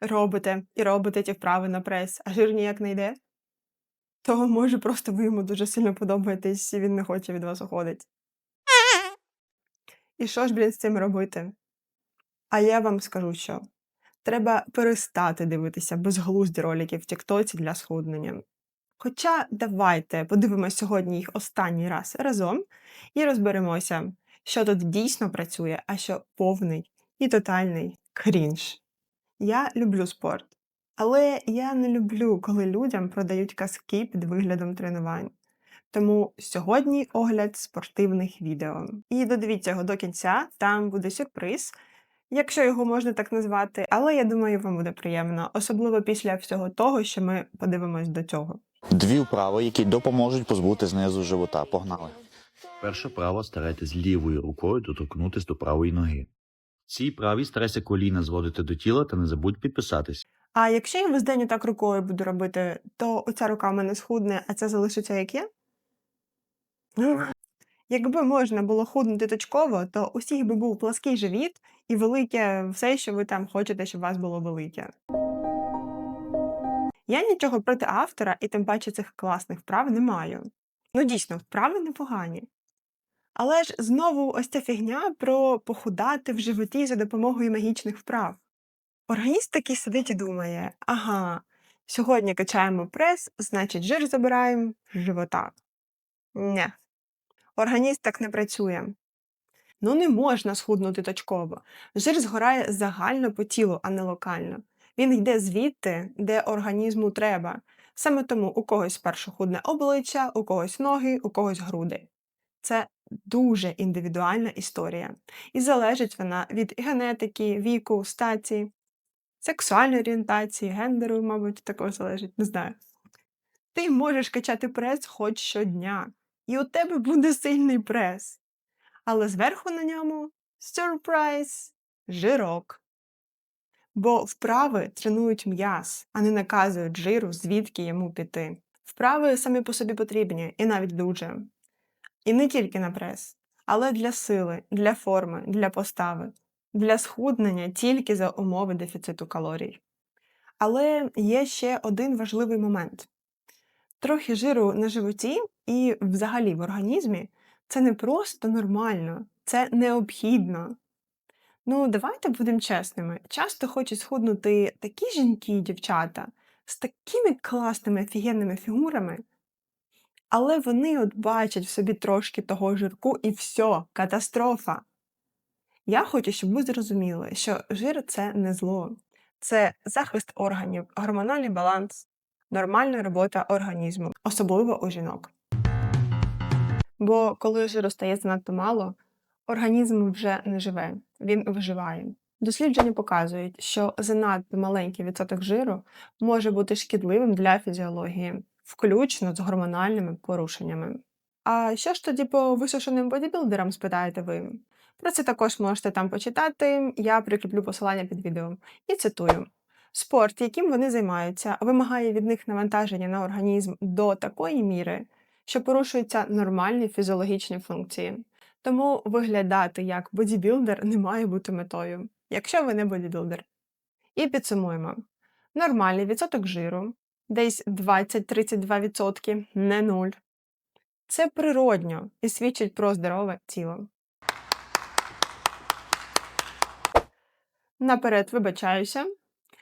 робите і робите ті вправи на прес, а жир ніяк не йде, то може просто ви йому дуже сильно подобаєтесь, і він не хоче від вас уходити. І що ж, блін, з цим робити? А я вам скажу, що треба перестати дивитися безглузді ролики в Тіктоці для схуднення. Хоча давайте подивимося сьогодні їх останній раз разом і розберемося, що тут дійсно працює, а що повний і тотальний крінж. Я люблю спорт, але я не люблю, коли людям продають казки під виглядом тренувань. Тому сьогодні огляд спортивних відео. І додивіться його до кінця, там буде сюрприз, якщо його можна так назвати, але я думаю, вам буде приємно, особливо після всього того, що ми подивимось до цього. Дві вправи, які допоможуть позбути знизу живота. Погнали. Перше право старайтесь лівою рукою доторкнутися до правої ноги. В цій правій старайся коліна зводити до тіла та не забудь підписатись. А якщо я весь день так рукою буду робити, то оця рука в мене схудне, а це залишиться як є? Якби можна було худнути точково, то у всіх би був плаский живіт і велике все, що ви там хочете, щоб у вас було велике. Я нічого проти автора і тим паче цих класних вправ не маю. Ну, дійсно, вправи непогані. Але ж знову ось ця фігня про похудати в животі за допомогою магічних вправ. Органіст такий сидить і думає: ага, сьогодні качаємо прес, значить жир забираємо з живота. Не. Органіст так не працює. Ну, не можна схуднути точково. Жир згорає загально по тілу, а не локально. Він йде звідти, де організму треба. Саме тому у когось спершу худне обличчя, у когось ноги, у когось груди. Це дуже індивідуальна історія. І залежить вона від генетики, віку, статі, сексуальної орієнтації, гендеру, мабуть, також залежить, не знаю. Ти можеш качати прес хоч щодня, і у тебе буде сильний прес. Але зверху на ньому сюрприз жирок. Бо вправи тренують м'яз, а не наказують жиру, звідки йому піти. Вправи самі по собі потрібні, і навіть дуже. І не тільки на прес, але для сили, для форми, для постави, для схуднення тільки за умови дефіциту калорій. Але є ще один важливий момент. Трохи жиру на животі і взагалі в організмі це не просто нормально, це необхідно. Ну, давайте будемо чесними. Часто хочуть схуднути такі жінки і дівчата з такими класними офігенними фігурами, але вони от бачать в собі трошки того жирку і все, катастрофа. Я хочу, щоб ви зрозуміли, що жир це не зло, це захист органів, гормональний баланс, нормальна робота організму, особливо у жінок. Бо коли жиру стає занадто мало, організм вже не живе, він виживає. Дослідження показують, що занадто маленький відсоток жиру може бути шкідливим для фізіології, включно з гормональними порушеннями. А що ж тоді по висушеним бодібілдерам, спитаєте ви? Про це також можете там почитати, я прикріплю посилання під відео. І цитую: спорт, яким вони займаються, вимагає від них навантаження на організм до такої міри, що порушуються нормальні фізіологічні функції. Тому виглядати як бодібілдер не має бути метою, якщо ви не бодібілдер. І підсумуємо: нормальний відсоток жиру, десь 20-32%, не нуль. Це природньо і свідчить про здорове тіло. Наперед вибачаюся,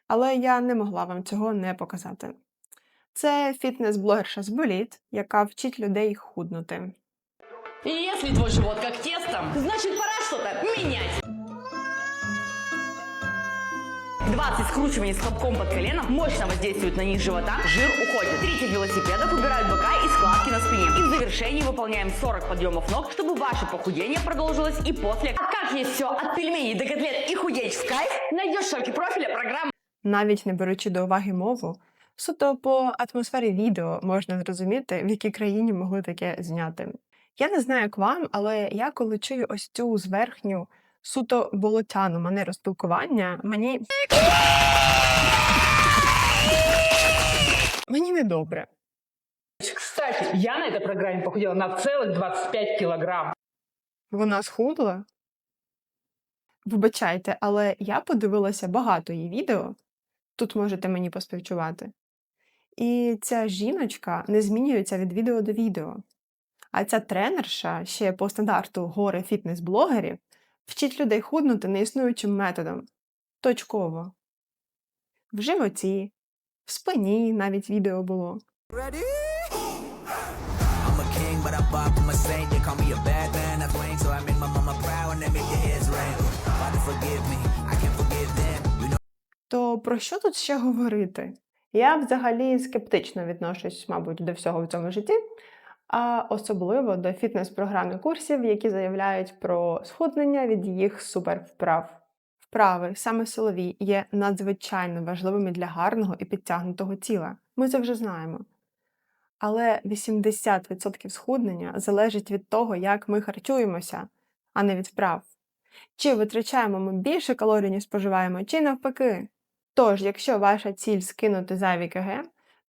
але я не могла вам цього не показати. Це фітнес-блогерша з боліт, яка вчить людей худнути. Если твой живот как тесто, значит пора что-то менять. 20 скручиваний с хлопком под коленом мощно воздействуют на низ живота, жир уходит. 30 велосипедов убирают бока и складки на спине. И в завершении выполняем 40 подъемов ног, чтобы ваше похудение продолжилось и после. А как есть все от пельменей до котлет и худеть в кайф, найдешь в шапке профиля программы Навіть не беручи до уваги мову, суто по атмосфері відео можна зрозуміти, в якій країні могли таке зняти. Я не знаю, як вам, але я коли чую ось цю зверхню суто болотяну манеру спілкування, мені. Мені недобре. Кстати, я на этой программе похудела на целых 25 килограмм. Вона схудла. Вибачайте, але я подивилася багато її відео, Тут можете мені поспівчувати. І ця жіночка не змінюється від відео до відео. А ця тренерша ще по стандарту гори фітнес-блогерів вчить людей худнути неіснуючим методом. Точково. В животі, в спині навіть відео було. Know. То про що тут ще говорити? Я взагалі скептично відношусь, мабуть, до всього в цьому житті, а особливо до фітнес-програм і курсів, які заявляють про схуднення від їх супервправ. Вправи, саме силові, є надзвичайно важливими для гарного і підтягнутого тіла. Ми це вже знаємо. Але 80% схуднення залежить від того, як ми харчуємося, а не від вправ. Чи витрачаємо ми більше калорій, ніж споживаємо, чи навпаки. Тож, якщо ваша ціль скинути зайві КГ,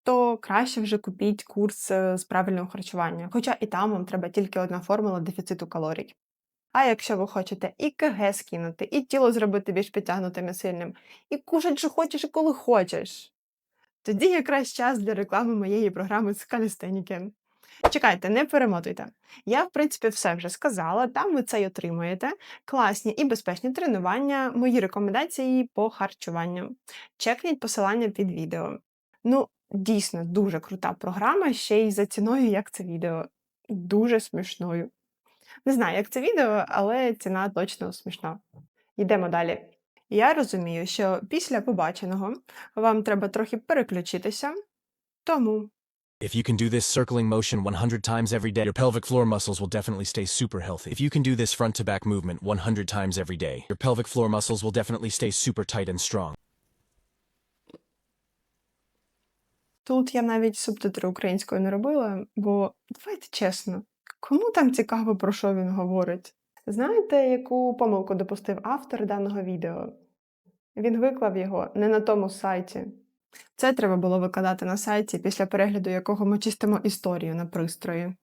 то краще вже купіть курс е, з правильного харчування, хоча і там вам треба тільки одна формула дефіциту калорій. А якщо ви хочете і КГ скинути, і тіло зробити більш підтягнутим і сильним, і кушать, що хочеш і коли хочеш, тоді якраз час для реклами моєї програми з калістеніки. Чекайте, не перемотуйте. Я, в принципі, все вже сказала, там ви це й отримуєте. Класні і безпечні тренування, мої рекомендації по харчуванню. Чекніть посилання під відео. Ну, дійсно, дуже крута програма, ще й за ціною, як це відео. Дуже смішною. Не знаю, як це відео, але ціна точно смішна. Йдемо далі. Я розумію, що після побаченого вам треба трохи переключитися, тому If you can do this circling motion 100 times every day, your pelvic floor muscles will definitely stay super healthy. If you can do this front to back movement 100 times every day, your pelvic floor muscles will definitely stay super tight and strong. Тут я навіть субтитри українською не робила, бо давайте чесно, кому там цікаво, про що він говорить? Знаєте, яку помилку допустив автор даного відео? Він виклав його не на тому сайті. Це треба було викладати на сайті, після перегляду якого ми чистимо історію на пристрої.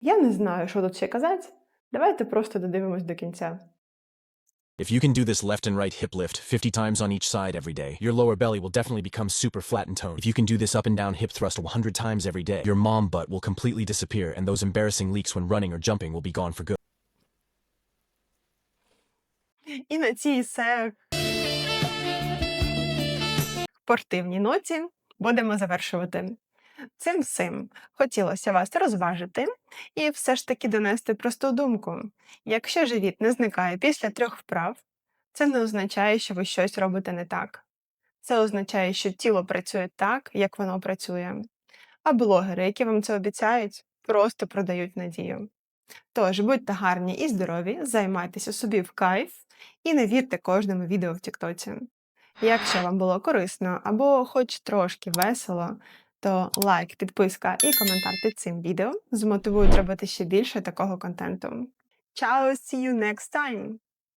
Я не знаю, що тут ще казати. Давайте просто додивимось до кінця. If you can do this left and right hip lift 50 times on each side every day, your lower belly will definitely become super flat and toned. If you can do this up and down hip thrust 100 times every day, your mom butt will completely disappear and those embarrassing leaks when running or jumping will be gone for good. І на цій се спортивній ноті будемо завершувати. Цим всім хотілося вас розважити і все ж таки донести просту думку. Якщо живіт не зникає після трьох вправ, це не означає, що ви щось робите не так. Це означає, що тіло працює так, як воно працює. А блогери, які вам це обіцяють, просто продають надію. Тож будьте гарні і здорові, займайтеся собі в кайф і не вірте кожному відео в Тіктоці. Якщо вам було корисно або хоч трошки весело, то лайк, підписка і коментар під цим відео змотивують робити ще більше такого контенту. Ciao, see you next time!